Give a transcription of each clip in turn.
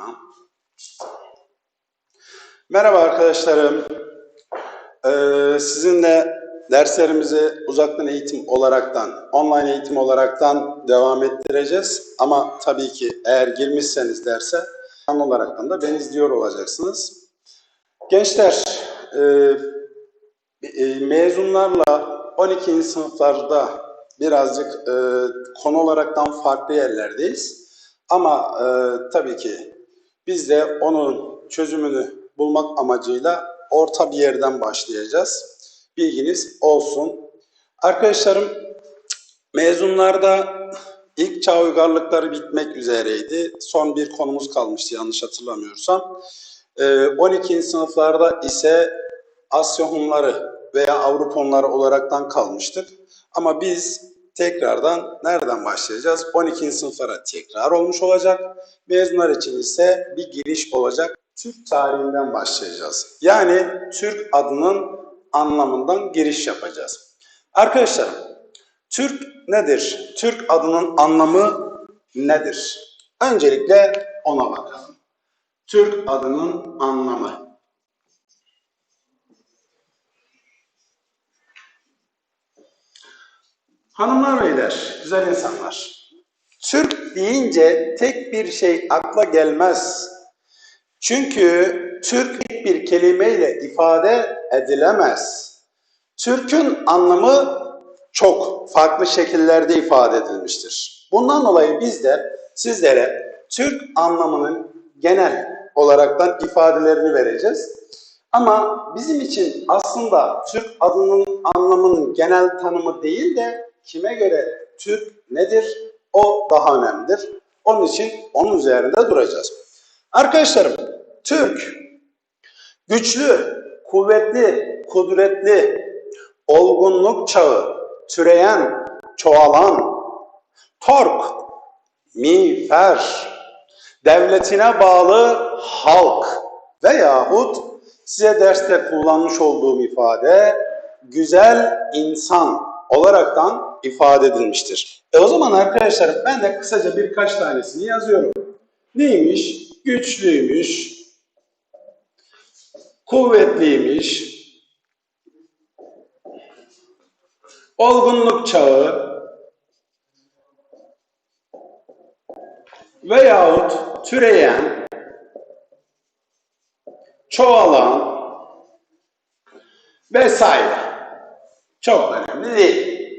Tamam. Merhaba arkadaşlarım. Ee, sizinle derslerimizi uzaktan eğitim olaraktan, online eğitim olaraktan devam ettireceğiz. Ama tabii ki eğer girmişseniz derse online olaraktan da beni izliyor olacaksınız. Gençler, e, e, mezunlarla 12. sınıflarda birazcık e, konu olaraktan farklı yerlerdeyiz. Ama e, tabii ki biz de onun çözümünü bulmak amacıyla orta bir yerden başlayacağız. Bilginiz olsun. Arkadaşlarım mezunlarda ilk çağ uygarlıkları bitmek üzereydi. Son bir konumuz kalmıştı yanlış hatırlamıyorsam. E, 12. sınıflarda ise Asya Hunları veya Avrupa Hunları olaraktan kalmıştık. Ama biz tekrardan nereden başlayacağız? 12. sınıflara tekrar olmuş olacak. Mezunlar için ise bir giriş olacak. Türk tarihinden başlayacağız. Yani Türk adının anlamından giriş yapacağız. Arkadaşlar, Türk nedir? Türk adının anlamı nedir? Öncelikle ona bakalım. Türk adının anlamı. Hanımlar beyler, güzel insanlar. Türk deyince tek bir şey akla gelmez. Çünkü Türk bir kelimeyle ifade edilemez. Türk'ün anlamı çok farklı şekillerde ifade edilmiştir. Bundan dolayı biz de sizlere Türk anlamının genel olaraktan ifadelerini vereceğiz. Ama bizim için aslında Türk adının anlamının genel tanımı değil de kime göre Türk nedir o daha önemlidir. Onun için onun üzerinde duracağız. Arkadaşlarım Türk güçlü, kuvvetli, kudretli, olgunluk çağı, türeyen, çoğalan, tork, miğfer, devletine bağlı halk veyahut size derste kullanmış olduğum ifade güzel insan olaraktan ifade edilmiştir. E o zaman arkadaşlar ben de kısaca birkaç tanesini yazıyorum. Neymiş? Güçlüymüş, kuvvetliymiş, olgunluk çağı veyahut türeyen, çoğalan vesaire. Çok önemli değil.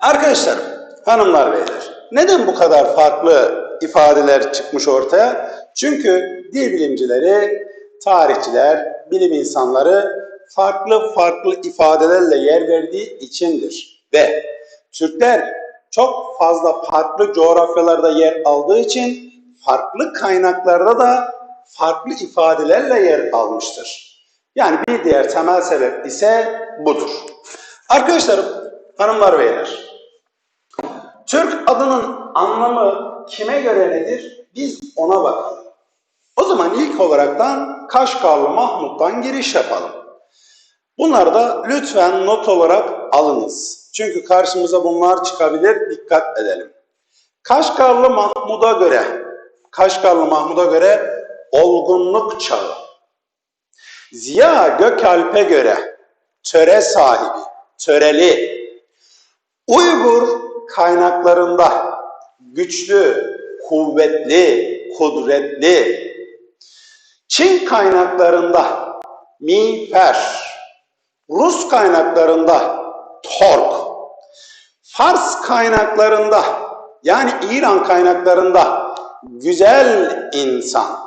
Arkadaşlar, hanımlar beyler, neden bu kadar farklı ifadeler çıkmış ortaya? Çünkü dil bilimcileri, tarihçiler, bilim insanları farklı farklı ifadelerle yer verdiği içindir. Ve Türkler çok fazla farklı coğrafyalarda yer aldığı için farklı kaynaklarda da farklı ifadelerle yer almıştır. Yani bir diğer temel sebep ise budur. Arkadaşlarım, hanımlar beyler, Türk adının anlamı kime göre nedir? Biz ona bakalım. O zaman ilk olaraktan Kaşgarlı Mahmut'tan giriş yapalım. Bunları da lütfen not olarak alınız. Çünkü karşımıza bunlar çıkabilir, dikkat edelim. Kaşgarlı Mahmud'a göre, Kaşgarlı Mahmud'a göre olgunluk çağı. Ziya Gökalp'e göre töre sahibi, töreli. Uygur kaynaklarında güçlü, kuvvetli, kudretli. Çin kaynaklarında miğfer, Rus kaynaklarında tork, Fars kaynaklarında yani İran kaynaklarında güzel insan.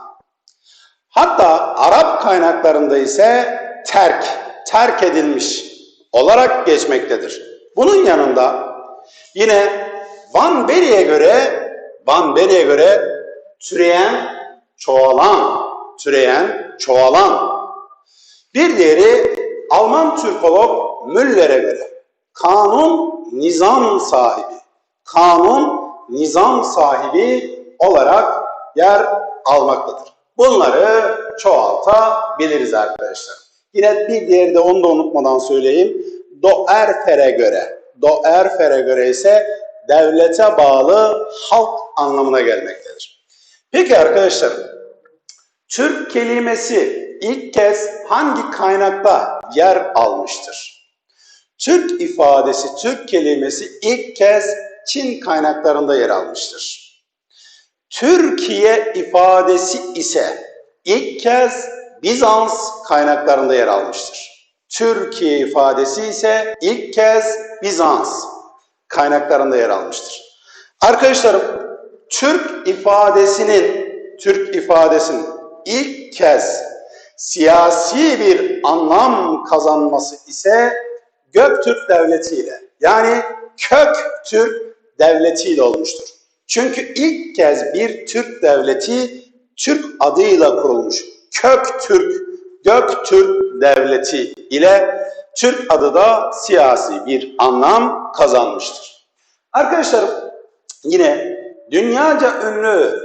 Hatta Arap kaynaklarında ise terk, terk edilmiş olarak geçmektedir. Bunun yanında yine Van Beri'ye göre Van Beri'ye göre türeyen, çoğalan, türeyen, çoğalan. Bir diğeri Alman Türkolog Müller'e göre kanun nizam sahibi, kanun nizam sahibi olarak yer almaktadır. Bunları çoğaltabiliriz arkadaşlar. Yine bir diğeri de onu da unutmadan söyleyeyim. Doerfer'e göre, Doerfer'e göre ise devlete bağlı halk anlamına gelmektedir. Peki arkadaşlar, Türk kelimesi ilk kez hangi kaynakta yer almıştır? Türk ifadesi, Türk kelimesi ilk kez Çin kaynaklarında yer almıştır. Türkiye ifadesi ise ilk kez Bizans kaynaklarında yer almıştır. Türkiye ifadesi ise ilk kez Bizans kaynaklarında yer almıştır. Arkadaşlarım, Türk ifadesinin Türk ifadesinin ilk kez siyasi bir anlam kazanması ise Göktürk Devleti ile yani Kök Türk Devleti ile olmuştur. Çünkü ilk kez bir Türk devleti Türk adıyla kurulmuş. Kök Türk, Göktürk Devleti ile Türk adı da siyasi bir anlam kazanmıştır. Arkadaşlarım yine dünyaca ünlü,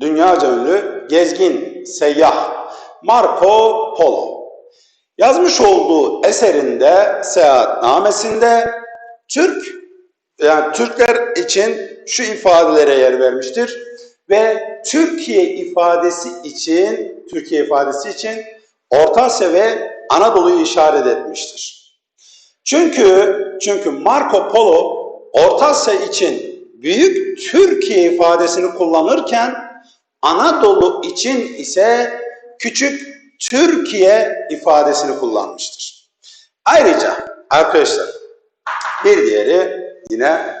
dünyaca ünlü gezgin, seyyah Marco Polo yazmış olduğu eserinde, seyahatnamesinde Türk yani Türkler için şu ifadelere yer vermiştir ve Türkiye ifadesi için Türkiye ifadesi için Orta Asya ve Anadolu'yu işaret etmiştir. Çünkü çünkü Marco Polo Orta Asya için büyük Türkiye ifadesini kullanırken Anadolu için ise küçük Türkiye ifadesini kullanmıştır. Ayrıca arkadaşlar bir diğeri yine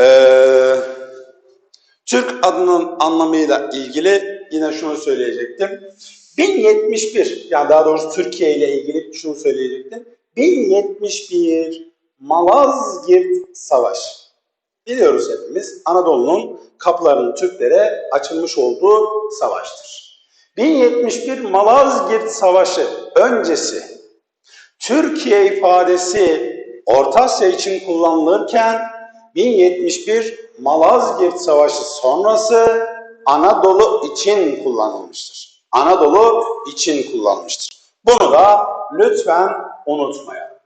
eee, Türk adının anlamıyla ilgili yine şunu söyleyecektim. 1071 yani daha doğrusu Türkiye ile ilgili şunu söyleyecektim. 1071 Malazgirt Savaşı. Biliyoruz hepimiz Anadolu'nun kapılarının Türklere açılmış olduğu savaştır. 1071 Malazgirt Savaşı öncesi Türkiye ifadesi Orta Asya için kullanılırken 1071 Malazgirt Savaşı sonrası Anadolu için kullanılmıştır. Anadolu için kullanılmıştır. Bunu da lütfen unutmayalım.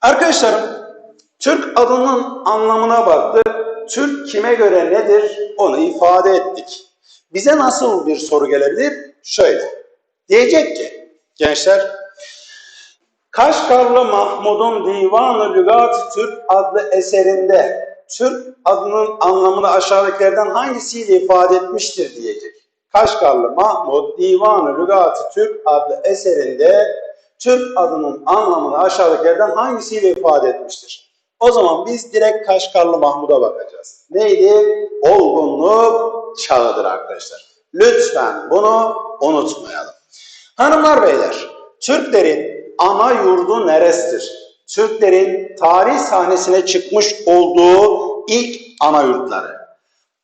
Arkadaşlarım, Türk adının anlamına baktık. Türk kime göre nedir onu ifade ettik. Bize nasıl bir soru gelebilir? Şöyle. Diyecek ki gençler Kaşgarlı Mahmud'un Divan-ı Lügat Türk adlı eserinde Türk adının anlamını aşağıdakilerden hangisiyle ifade etmiştir diyecek. Kaşgarlı Mahmud Divan-ı Lügat Türk adlı eserinde Türk adının anlamını aşağıdakilerden hangisiyle ifade etmiştir? O zaman biz direkt Kaşgarlı Mahmud'a bakacağız. Neydi? Olgunluk çağıdır arkadaşlar. Lütfen bunu unutmayalım. Hanımlar beyler, Türklerin ana yurdu neresidir? Türklerin tarih sahnesine çıkmış olduğu ilk ana yurtları.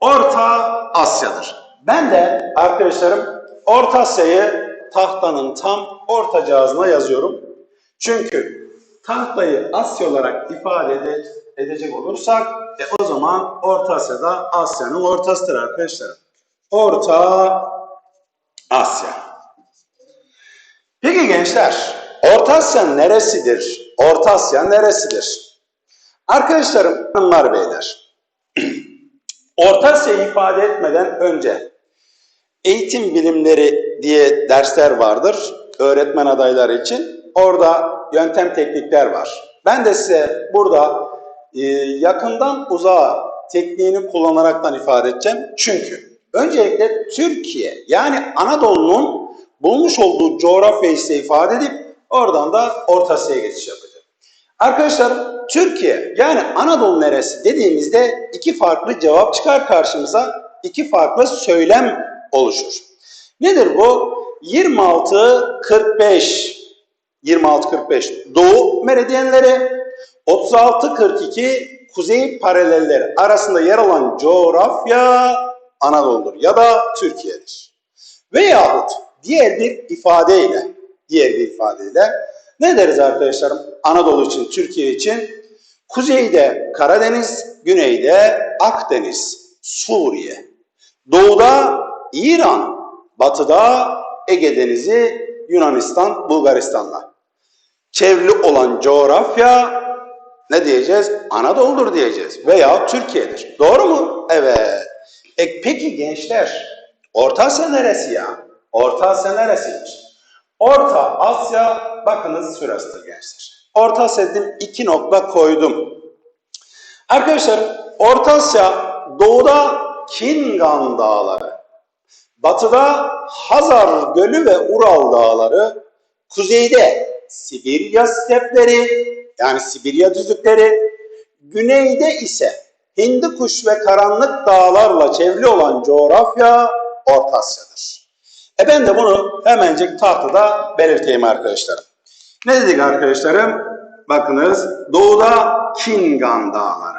Orta Asya'dır. Ben de arkadaşlarım Orta Asya'yı tahtanın tam ortacağızına yazıyorum. Çünkü tahtayı Asya olarak ifade ede- edecek olursak e, o zaman Orta Asya'da Asya'nın ortasıdır arkadaşlarım. Orta Asya. Peki gençler, Orta Asya neresidir? Orta Asya neresidir? Arkadaşlarım, hanımlar beyler. Orta Asya'yı ifade etmeden önce eğitim bilimleri diye dersler vardır öğretmen adayları için. Orada yöntem teknikler var. Ben de size burada e, yakından uzağa tekniğini kullanaraktan ifade edeceğim. Çünkü öncelikle Türkiye yani Anadolu'nun bulmuş olduğu coğrafyayı size ifade edip oradan da Orta Asya'ya geçiş yapacağım. Arkadaşlar Türkiye yani Anadolu neresi dediğimizde iki farklı cevap çıkar karşımıza. iki farklı söylem oluşur. Nedir bu? 26-45 26-45 doğu meridyenleri 36-42 kuzey paralelleri arasında yer alan coğrafya Anadolu'dur ya da Türkiye'dir. Veyahut diğer bir ifadeyle diğer bir ifadeyle ne deriz arkadaşlarım? Anadolu için, Türkiye için kuzeyde Karadeniz, güneyde Akdeniz, Suriye. Doğuda İran, batıda Ege Denizi, Yunanistan, Bulgaristan'la. Çevrili olan coğrafya ne diyeceğiz? Anadolu'dur diyeceğiz veya Türkiye'dir. Doğru mu? Evet. E, peki gençler Orta Asya neresi ya? Orta Asya neresiymiş? Orta Asya bakınız şurasıdır gençler. Orta Asya iki nokta koydum. Arkadaşlar Orta Asya doğuda Kingan Dağları, batıda Hazar Gölü ve Ural Dağları, kuzeyde Sibirya stepleri yani Sibirya düzlükleri, güneyde ise Hindikuş ve karanlık dağlarla çevrili olan coğrafya Orta Asya'dır. E ben de bunu hemencik tahtada belirteyim arkadaşlarım. Ne dedik arkadaşlarım? Bakınız doğuda Kingan Dağları.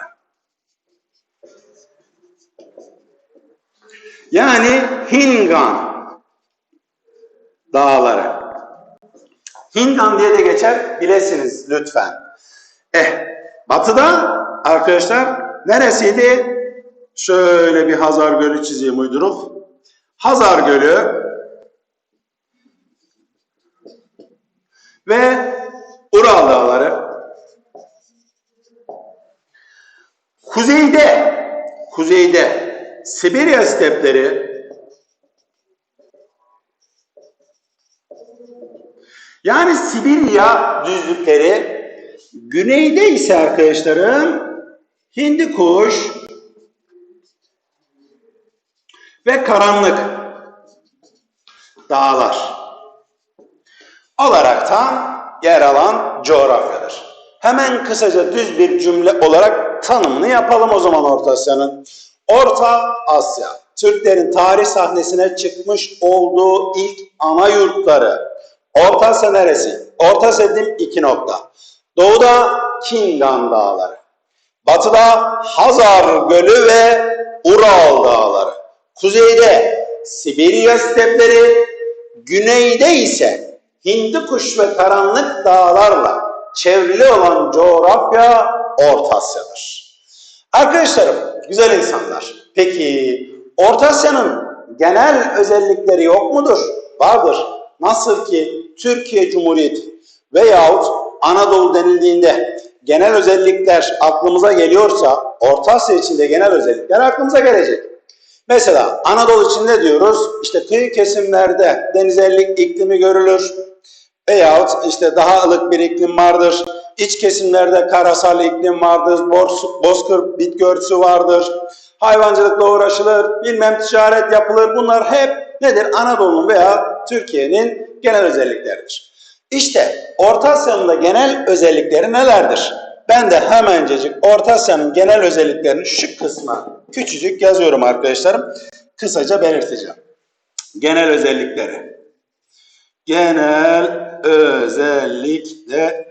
Yani Hingan Dağları. Hingan diye de geçer bilesiniz lütfen. Eh batıda arkadaşlar neresiydi? Şöyle bir Hazar Gölü çizeyim uyduruk. Hazar Gölü ve Ural Dağları. Kuzeyde, kuzeyde Sibirya stepleri yani Sibirya düzlükleri. Güneyde ise arkadaşlarım Hindikuş ve karanlık dağlar olaraktan yer alan coğrafyadır. Hemen kısaca düz bir cümle olarak tanımını yapalım o zaman Orta Asya'nın. Orta Asya, Türklerin tarih sahnesine çıkmış olduğu ilk ana yurtları. Orta Asya neresi? Orta Asya dedim iki nokta. Doğuda Kingan Dağları. Batıda Hazar Gölü ve Ural Dağları. Kuzeyde Sibirya stepleri, güneyde ise Hindikuş ve karanlık dağlarla çevrili olan coğrafya Orta Asya'dır. Arkadaşlarım, güzel insanlar. Peki Orta Asya'nın genel özellikleri yok mudur? Vardır. Nasıl ki Türkiye Cumhuriyeti veyahut Anadolu denildiğinde genel özellikler aklımıza geliyorsa Orta Asya için de genel özellikler aklımıza gelecek. Mesela Anadolu için ne diyoruz? İşte kıyı kesimlerde denizellik iklimi görülür. Veyahut işte daha ılık bir iklim vardır. İç kesimlerde karasal iklim vardır. Boz- Bozkır bitki örtüsü vardır. Hayvancılıkla uğraşılır. Bilmem ticaret yapılır. Bunlar hep nedir? Anadolu'nun veya Türkiye'nin genel özellikleridir. İşte Orta Asya'nın da genel özellikleri nelerdir? Ben de hemencecik Orta Asya'nın genel özelliklerini şu kısma küçücük yazıyorum arkadaşlarım. Kısaca belirteceğim. Genel özellikleri. Genel özellikleri